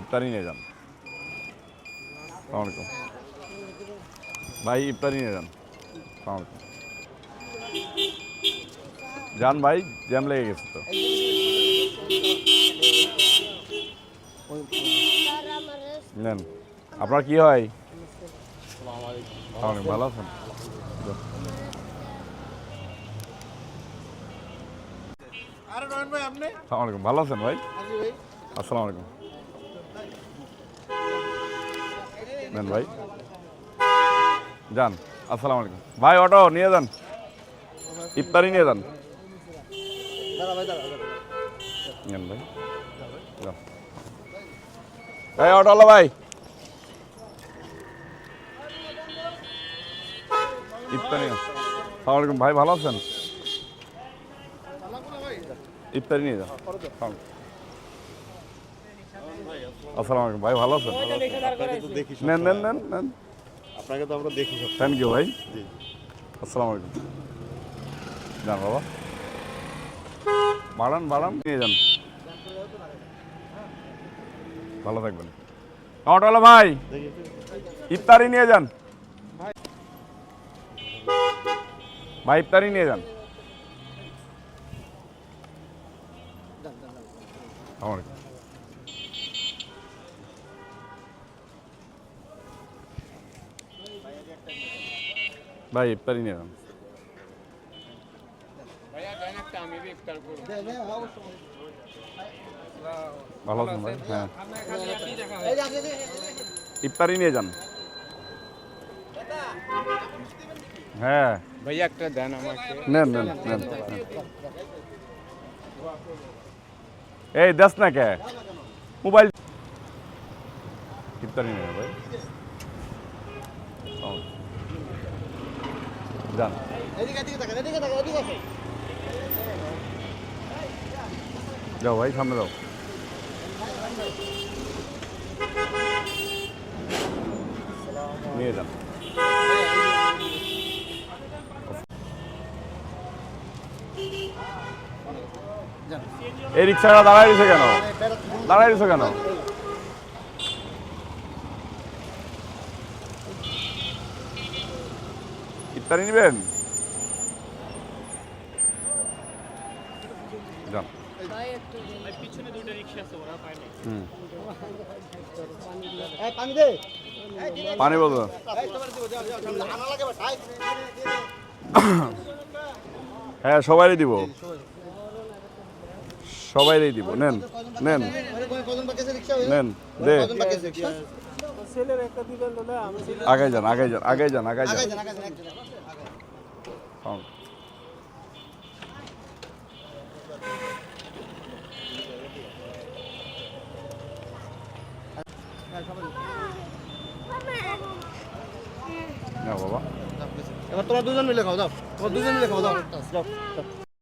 ইফতারি নিয়ে যান। সালাম আলাইকুম ভাই ইফতারি নিয়ে যান। সালাম আলাইকুম যান ভাই জ্যাম লেগে গেছে তো। নেন। আপনার কি হয়? ভালো আছেন? ভাই? আপনি? ভালো আছেন ভাই? আসসালামু আলাইকুম নেন ভাই। যান, আসসালামু আলাইকুম। ভাই, অটো নিয়ে যান। ইফতারি নিয়ে যান। নেন ভাই। এই অটোওয়ালা ভাই। ইফতারি সালাম আলাইকুম। ভাই, ভালো আছেন? ইফতারি নিয়ে যান। আসসালামু আলাইকুম। ভাই ভালো আছেন? দেখি নেন নেন নেন নেন। আপনাকে তো আমরা দেখি সব থ্যাংক ইউ ভাই। জি। আসসালামু আলাইকুম। যান বাবা। বাড়ান বাড়ান নিয়ে যান। ভালো থাকবেন। অটোওয়ালা ভাই। ইফতারি নিয়ে যান। ভাই ইফতারি নিয়ে যান। আসসালামু ভাই ইফতারি নিয়ে যান দে, দে, অবশ্যই। ভালো আছেন ভাই হ্যাঁ এই যে, এই যে, এই যে। ইফতারি নিয়ে যান হ্যাঁ ভাইয়া একটা দেন আমাকে নেন নেন নেন নেন। এই দেশ না কে মোবাইল ইফতারি নিয়ে যান ভাই ও। যান। যাও ভাই, সামনে যাও নিয়ে যান। এই রিক্সাটা দাঁড়ায় দিছে কেন? দাঁড়ায় দিছে কেন ইফতারি নিবেন যান হুম এই, পানি দে। পানি বোতল এই, তোমার দিব, যাও, যাও, যাও। নেবেন ভাই। হ্যাঁ সবাই দিব সবাইরই দিব নেন নেন নেন, দে? আগে যান আগে যান আগে যান আগে যান না বাবা এবার তোমরা দুজন মিলে খাও দাও তোমার দুজন মিলে খাও দাও যাও।